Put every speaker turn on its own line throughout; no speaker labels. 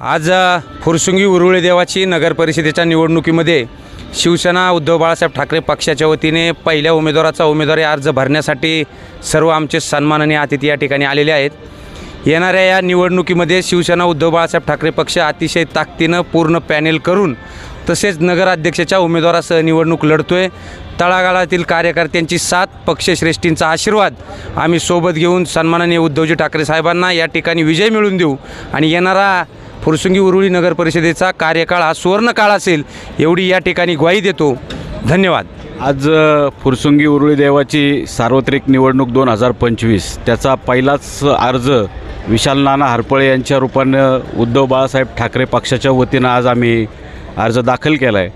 आज फुरसुंगी उरुळे देवाची नगर परिषदेच्या निवडणुकीमध्ये शिवसेना उद्धव बाळासाहेब ठाकरे पक्षाच्या वतीने पहिल्या उमेदवाराचा उमेदवारी अर्ज भरण्यासाठी सर्व आमचे सन्माननीय अतिथी या ठिकाणी आलेले आहेत. येणाऱ्या या निवडणुकीमध्ये शिवसेना उद्धव बाळासाहेब ठाकरे पक्ष अतिशय ताकदीनं पूर्ण पॅनेल करून तसेच नगराध्यक्षाच्या उमेदवारासह निवडणूक लढतोय. तळागाळातील कार्यकर्त्यांची साथ पक्षश्रेष्ठींचा आशीर्वाद आम्ही सोबत घेऊन सन्माननीय उद्धवजी ठाकरे साहेबांना या ठिकाणी विजय मिळवून देऊ. आणि येणारा फुरसुंगी उरुळी नगर परिषदेचा कार्यकाळ हा सुवर्णकाळ असेल एवढी या ठिकाणी ग्वाही देतो. धन्यवाद.
आज फुरसुंगी उरुळी देवाची सार्वत्रिक निवडणूक दोन हजार पंचवीस त्याचा पहिलाच अर्ज विशाल नाना हरपळे यांच्या रूपानं उद्धव बाळासाहेब ठाकरे पक्षाच्या वतीनं आज आम्ही अर्ज दाखल केला आहे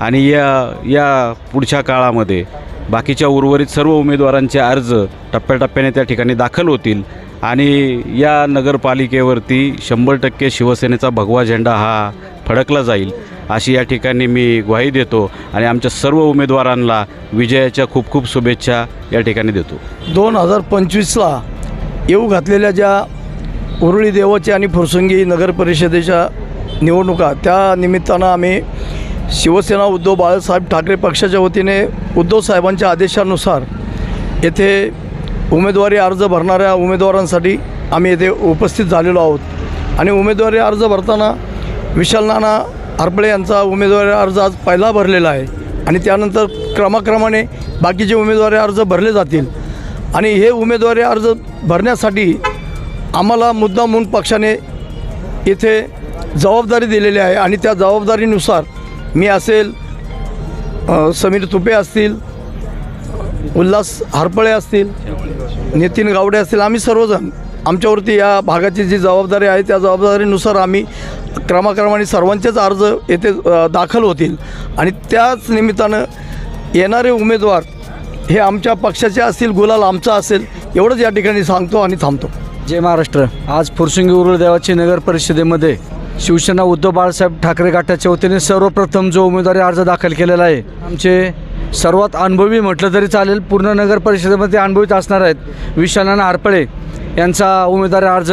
आणि या या पुढच्या काळामध्ये बाकीच्या उर्वरित सर्व उमेदवारांचे अर्ज टप्प्याटप्प्याने त्या ठिकाणी दाखल होतील. आणि या नगरपालिकेवरती शंभर टक्के शिवसेनेचा भगवा झेंडा हा फडकला जाईल अशी या ठिकाणी मी ग्वाही देतो आणि आमच्या सर्व उमेदवारांना विजयाच्या खूप खूप शुभेच्छा या ठिकाणी देतो.
दोन हजार पंचवीसला येऊ घातलेल्या ज्या उरुळी देवाच्या आणि फुरसुंगी नगर परिषदेच्या निवडणुका त्या निमित्तानं आम्ही शिवसेना उद्धव बाळासाहेब ठाकरे पक्षाच्या वतीने उद्धव साहेबांच्या आदेशानुसार येथे उमेदवारी अर्ज भरणाऱ्या उमेदवारांसाठी आम्ही येथे उपस्थित झालेलो आहोत. आणि उमेदवारी अर्ज भरताना विशाल नाना हरपळे यांचा उमेदवारी अर्ज आज पहिला भरलेला आहे. आणि त्यानंतर क्रमाक्रमाने बाकीचे उमेदवारी अर्ज भरले जातील. आणि हे उमेदवारी अर्ज भरण्यासाठी आम्हाला मुद्दा म्हणून पक्षाने येथे जबाबदारी दिलेली आहे. आणि त्या जबाबदारीनुसार मी असेल समीर तुपे असतील उल्हास हरपळे असतील नितीन गावडे असतील आम्ही सर्वजण आमच्यावरती या भागाची जी जबाबदारी आहे त्या जबाबदारीनुसार आम्ही क्रमाक्रमाने सर्वांचेच अर्ज येथे दाखल होतील. आणि त्याच निमित्तानं येणारे उमेदवार हे आमच्या पक्षाचे असतील गुलाल आमचा असेल एवढंच या ठिकाणी सांगतो आणि थांबतो.
जय महाराष्ट्र. आज फुरसुंगी उरुळदेवाची नगर परिषदेमध्ये शिवसेना उद्धव बाळासाहेब ठाकरे गटाच्या वतीने सर्वप्रथम जो उमेदवारी अर्ज दाखल केलेला आहे आमचे सर्वात अनुभवी म्हटलं तरी चालेल. पूर्ण नगर परिषदेमध्ये अनुभवीत असणार आहेत विशालना आरपळे यांचा उमेदवारी अर्ज.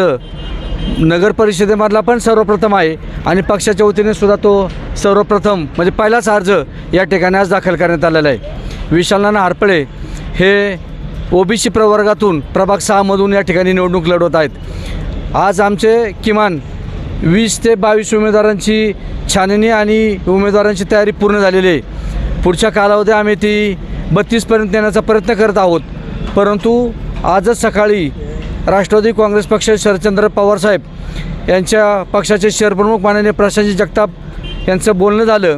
नगर परिषदेमधला पण सर्वप्रथम आहे आणि पक्षाच्या वतीने सुद्धा तो सर्वप्रथम म्हणजे पहिलाच अर्ज या ठिकाणी आज दाखल करण्यात आलेला आहे. विशालनाना हारपळे हे ओबीसी प्रवर्गातून प्रभाग सहामधून या ठिकाणी निवडणूक लढवत आहेत. आज आमचे किमान वीस ते बावीस उमेदवारांची छाननी आणि उमेदवारांची तयारी पूर्ण झालेली आहे. पुढच्या कालावधी आम्ही ती बत्तीसपर्यंत नेण्याचा प्रयत्न करत आहोत. परंतु आजच सकाळी राष्ट्रवादी काँग्रेस पक्ष शरदचंद्र पवारसाहेब यांच्या पक्षाचे शहरप्रमुख माननीय प्रशांत जगताप यांचं बोलणं झालं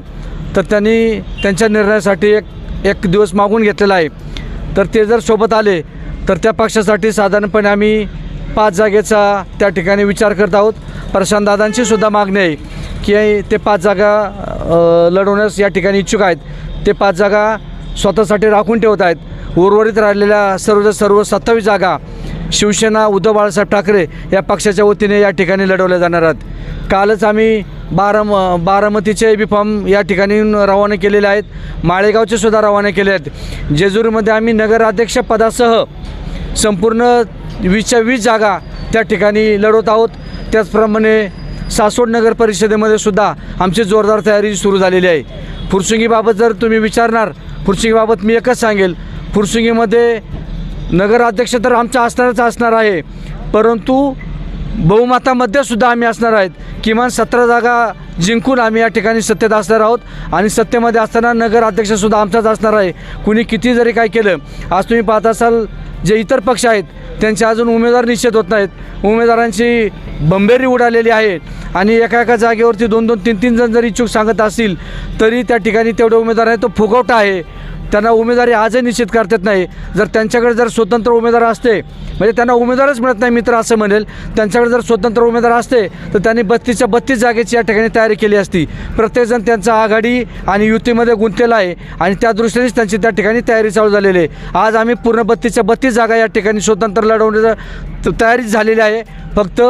तर त्यांनी त्यांच्या निर्णयासाठी एक एक दिवस मागून घेतलेला आहे. तर ते जर सोबत आले तर त्या पक्षासाठी साधारणपणे आम्ही पाच जागेचा त्या ठिकाणी विचार करत आहोत. प्रशांतदादांची सुद्धा मागणी आहे की ते पाच जागा लढवण्यास या ठिकाणी इच्छुक आहेत. ते पाच जागा स्वतःसाठी राखून ठेवत आहेत. उर्वरित राहिलेल्या सर्व सर्व सत्तावीस जागा शिवसेना उद्धव बाळासाहेब ठाकरे या पक्षाच्या वतीने या ठिकाणी लढवल्या जाणार आहेत. कालच आम्ही बाराम बारामतीचे बी फॉर्म या ठिकाणी रवाना केलेले आहेत. माळेगावचे सुद्धा रवाना केले आहेत. जेजुरीमध्ये आम्ही नगराध्यक्ष पदासह संपूर्ण वीसच्या वीस जागा त्या ठिकाणी लढवत आहोत. त्याचप्रमाणे सासवड नगर परिषदेमध्ये सुद्धा आमची जोरदार तयारी सुरू झालेली आहे. फुरसुंगीबाबत जर तुम्ही विचारणार फुरसुंगीबाबत मी एकच सांगेल. फुरसुंगीमध्ये नगराध्यक्ष तर आमचा असणारच असणार आहे. परंतु बहुमतामध्ये सुद्धा आम्ही असणार आहेत. किमान सतरा जागा जिंकून आम्ही या ठिकाणी सत्तेत असणार आहोत. आणि सत्तेमध्ये असताना नगर अध्यक्षसुद्धा आमचाच असणार आहे. कुणी किती जरी काय केलं आज तुम्ही पाहत असाल जे इतर पक्ष आहेत त्यांचे अजून उमेदवार निश्चित होत नाहीत. उमेदवारांची बंबेरी उडालेली आहे. आणि एका एका जागेवरती दोन दोन तीन तीन जण जरी इच्छुक सांगत असतील तरी त्या ठिकाणी तेवढे उमेदवार आहे तो फुगवटा आहे. त्यांना उमेदवारी आजही निश्चित करता येत नाही. जर त्यांच्याकडे जर स्वतंत्र उमेदवार असते म्हणजे त्यांना उमेदवारच मिळत नाही मित्र असं म्हणेल. त्यांच्याकडे जर स्वतंत्र उमेदवार असते तर त्यांनी बत्तीसच्या बत्तीस जागेची या ठिकाणी तयारी केली असती. प्रत्येकजण त्यांचा आघाडी आणि युतीमध्ये गुंतलेला आहे आणि त्या दृष्टीनेच त्यांची त्या ठिकाणी तयारी चालू झालेली आहे. आज आम्ही पूर्ण बत्तीसच्या बत्तीस जागा या ठिकाणी स्वतंत्र लढवण्याचा तयारी झालेली आहे. फक्त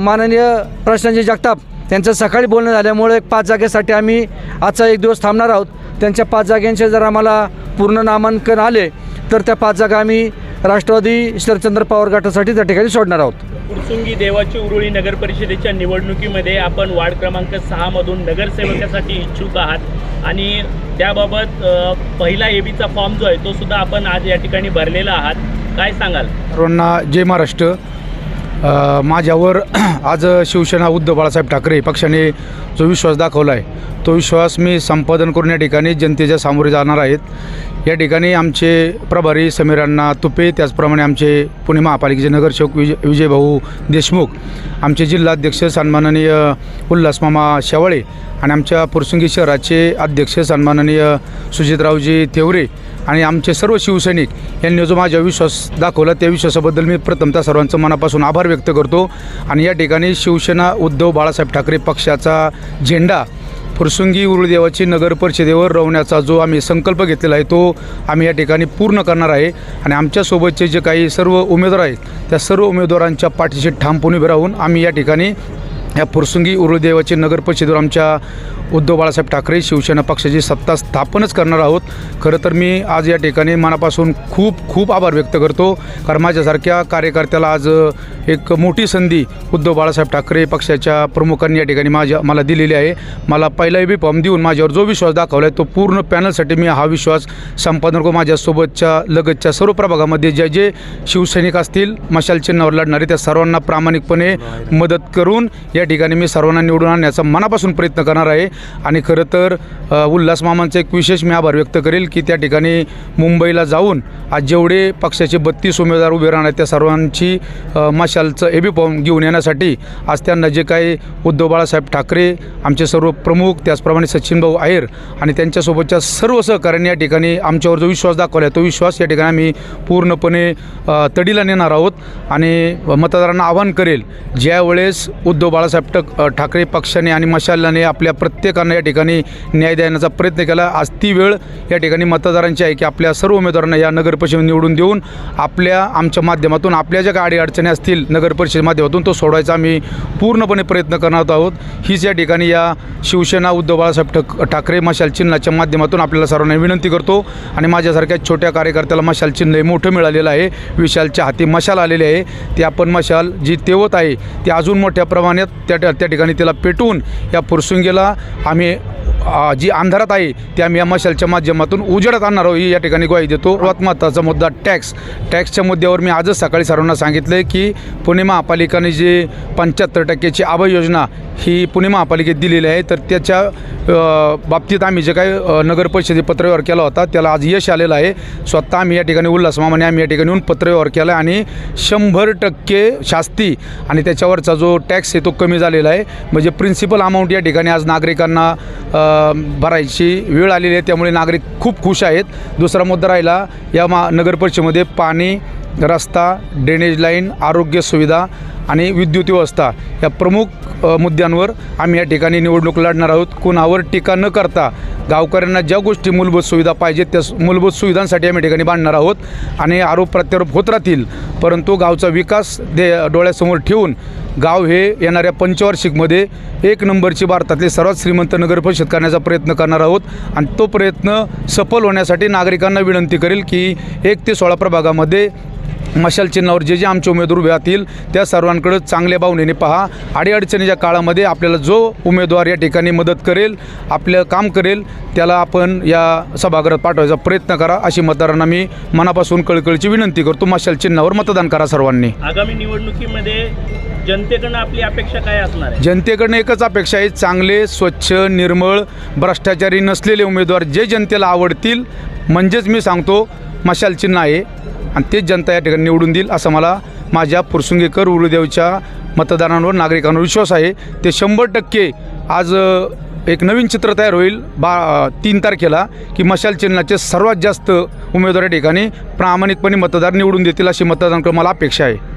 माननीय प्रशांतजी जगताप त्यांचं सकाळी बोलणं झाल्यामुळे एक पाच जागेसाठी आम्ही आजचा एक दिवस थांबणार आहोत. त्यांच्या पाच जागांचे जर आम्हाला पूर्ण नामांकन आले तर त्या पाच जागा आम्ही राष्ट्रवादी शरदचंद्र पवार गटासाठी त्या ठिकाणी सोडणार आहोत.
फुरसुंगी देवाची उरुळी नगर परिषदेच्या निवडणुकीमध्ये आपण वार्ड क्रमांक सहामधून नगरसेवकासाठी इच्छुक आहात. आणि त्याबाबत अ, पहिला एबीचा फॉर्म जो आहे तो सुद्धा आपण आज या ठिकाणी भरलेला आहात. काय सांगाल?
सर्वांना जय महाराष्ट्र. माझ्यावर आज शिवसेना उद्धव बाळासाहेब ठाकरे पक्षाने जो विश्वास दाखवला आहे तो विश्वास मी संपादन करून या ठिकाणी जनतेच्या सामोरे जाणार आहेत. या ठिकाणी आमचे प्रभारी समीरांना तुपे त्याचप्रमाणे आमचे पुणे महापालिकेचे नगरसेवक विजय विजयभाऊ देशमुख आमचे जिल्हाध्यक्ष सन्माननीय उल्हासमामा शेवाळे आणि आमच्या पुरसुंगी शहराचे अध्यक्ष सन्माननीय सुजितरावजी तेवरे आणि आमचे सर्व शिवसैनिक यांनी जो माझा विश्वास दाखवला त्या विश्वासाबद्दल मी प्रथमतः सर्वांचं मनापासून आभार व्यक्त करतो. आणि या ठिकाणी शिवसेना उद्धव बाळासाहेब ठाकरे पक्षाचा झेंडा फुरसुंगी उरुळदेवाची नगर परिषदेवर रोवण्याचा जो आम्ही संकल्प घेतलेला आहे तो आम्ही या ठिकाणी पूर्ण करणार आहे. आणि आमच्यासोबतचे जे काही सर्व उमेदवार आहेत त्या सर्व उमेदवारांच्या पाठीशी ठामपणे उभे राहून आम्ही या ठिकाणी या फुरसुंगी उरुळदेवाची नगर परिषदेवर आमच्या उद्धव बाळासाहेब ठाकरे शिवसेना पक्षाची सत्ता स्थापनच करणार आहोत. खरं तर मी आज या ठिकाणी मनापासून खूप खूप आभार व्यक्त करतो. कारण माझ्यासारख्या कार्यकर्त्याला आज एक मोठी संधी उद्धव बाळासाहेब ठाकरे पक्षाच्या प्रमुखांनी या ठिकाणी माझ्या मला दिलेली आहे. मला पहिला बी फॉर्म देऊन माझ्यावर जो विश्वास दाखवला आहे तो पूर्ण पॅनलसाठी मी हा विश्वास संपादन करून माझ्यासोबतच्या लगतच्या सर्व प्रभागामध्ये जे जे शिवसैनिक असतील मशाल चिन्हावर लढणारे त्या सर्वांना प्रामाणिकपणे मदत करून या ठिकाणी मी सर्वांना निवडून आणण्याचा मनापासून प्रयत्न करणार आहे. आणि खरं तर उल्हास मामांचं एक विशेष मी आभार व्यक्त करेल की त्या ठिकाणी मुंबईला जाऊन आज जेवढे पक्षाचे बत्तीस उमेदवार उभे राहणार त्या सर्वांची मशालचं एबी फॉर्म घेऊन येण्यासाठी आज त्यांना जे काही उद्धव बाळासाहेब ठाकरे आमचे सर्व प्रमुख त्याचप्रमाणे सचिनभाऊ आहेर आणि त्यांच्यासोबतच्या सर्व सहकाऱ्यांनी या ठिकाणी आमच्यावर जो विश्वास दाखवला आहे तो विश्वास या ठिकाणी आम्ही पूर्णपणे तडीला नेणार आहोत. आणि मतदारांना आवाहन करेल ज्यावेळेस उद्धव बाळासाहेब टक ठाकरे पक्षाने आणि मशालाने आपल्या प्रत्येकांना या ठिकाणी न्याय देण्याचा प्रयत्न केला. आज ती वेळ या ठिकाणी मतदारांची आहे की आपल्या सर्व उमेदवारांना या नगर परिषद निवडून देऊन आपल्या आमच्या माध्यमातून आपल्या ज्या काही अडचणी असतील नगरपरिषद माध्यमातून तो सोडवायचा आम्ही पूर्णपणे प्रयत्न करणार आहोत. हीच या ठिकाणी या शिवसेना उद्धव बाळासाहेब ठक ठाकरे मशाल चिन्हाच्या माध्यमातून आपल्याला सर्वांना विनंती करतो आणि माझ्यासारख्या छोट्या कार्यकर्त्याला मशाल चिन्ह हे मोठं मिळालेलं आहे. विशालच्या हाती मशाल आलेली आहे. ती आपण मशाल जी तेवत आहे ती अजून मोठ्या प्रमाणात त्या त्या ठिकाणी तिला पेटवून या पुरसुंगीला आम्ही जी अंधारात आहे ते आम्ही या मशालच्या माध्यमातून उजेडात आणणार आहोत. ही या ठिकाणी ग्वाही देतो. सर्वात महत्त्वाचा मुद्दा टॅक्स. टॅक्सच्या मुद्द्यावर मी आजच सकाळी सर्वांना सांगितलं आहे की पुणे महापालिकाने जी पंच्याहत्तर टक्क्याची आभय योजना ही पुणे महापालिकेत दिलेली आहे. तर त्याच्या बाबतीत आम्ही जे काही नगर परिषदे पत्रव्यवहार केला होता त्याला आज यश आलेलं आहे. स्वतः आम्ही या ठिकाणी उल्हास मामाने आम्ही या ठिकाणी येऊन पत्रव्यवहार केला आणि शंभर टक्के शास्ती आणि त्याच्यावरचा जो टॅक्स आहे तो कमी झालेला आहे. म्हणजे प्रिन्सिपल अमाऊंट या ठिकाणी आज नागरिकांना भरायची वेळ आलेली आहे. त्यामुळे नागरिक खूप खुश आहेत. दुसरा मुद्दा राहिला या मा नगरपरिषदेमध्ये पाणी रस्ता ड्रेनेज लाईन आरोग्य सुविधा आणि विद्युत व्यवस्था या प्रमुख मुद्द्यांवर आम्ही या ठिकाणी निवडणूक लढणार आहोत. कुणावर टीका न करता गावकऱ्यांना ज्या गोष्टी मूलभूत सुविधा पाहिजेत त्या मूलभूत सुविधांसाठी आम्ही ठिकाणी बांधणार आहोत. आणि आरोप प्रत्यारोप होत राहतील परंतु गावचा विकास दे डोळ्यासमोर ठेवून गाव हे येणाऱ्या पंचवार्षिकमध्ये एक नंबरची भारतातली सर्वात श्रीमंत नगर परिषद करण्याचा प्रयत्न करणार आहोत. आणि तो प्रयत्न सफल होण्यासाठी नागरिकांना विनंती करेल की एक ते सोळा प्रभागामध्ये मशाल चिन्हावर जे जे आमचे उमेदवार उभे राहतील त्या सर्वांकडे चांगल्या भावनेने पहा. अडीअडचणीच्या काळामध्ये आपल्याला जो उमेदवार या ठिकाणी मदत करेल आपलं काम करेल त्याला आपण या सभागृहात पाठवायचा प्रयत्न करा अशी मतदारांना मी मनापासून कळकळीची विनंती करतो. मशाल चिन्हावर मतदान करा सर्वांनी.
आगामी निवडणुकीमध्ये जनतेकडनं आपली अपेक्षा काय असणार आहे?
जनतेकडनं एकच अपेक्षा आहे चांगले स्वच्छ निर्मळ भ्रष्टाचारी नसलेले उमेदवार जे जनतेला आवडतील म्हणजेच मी सांगतो मशाल चिन्ह आहे आणि तेच जनता या ठिकाणी निवडून देईल असं मला माझ्या पुरसुंगेकर उरुदेवच्या मतदारांवर नागरिकांवर विश्वास आहे. ते शंभर टक्के आज एक नवीन चित्र तयार होईल बा तीन तारखेला की मशाल चिन्हाचे सर्वात जास्त उमेदवार या ठिकाणी प्रामाणिकपणे मतदार निवडून देतील अशी मतदान मला अपेक्षा आहे.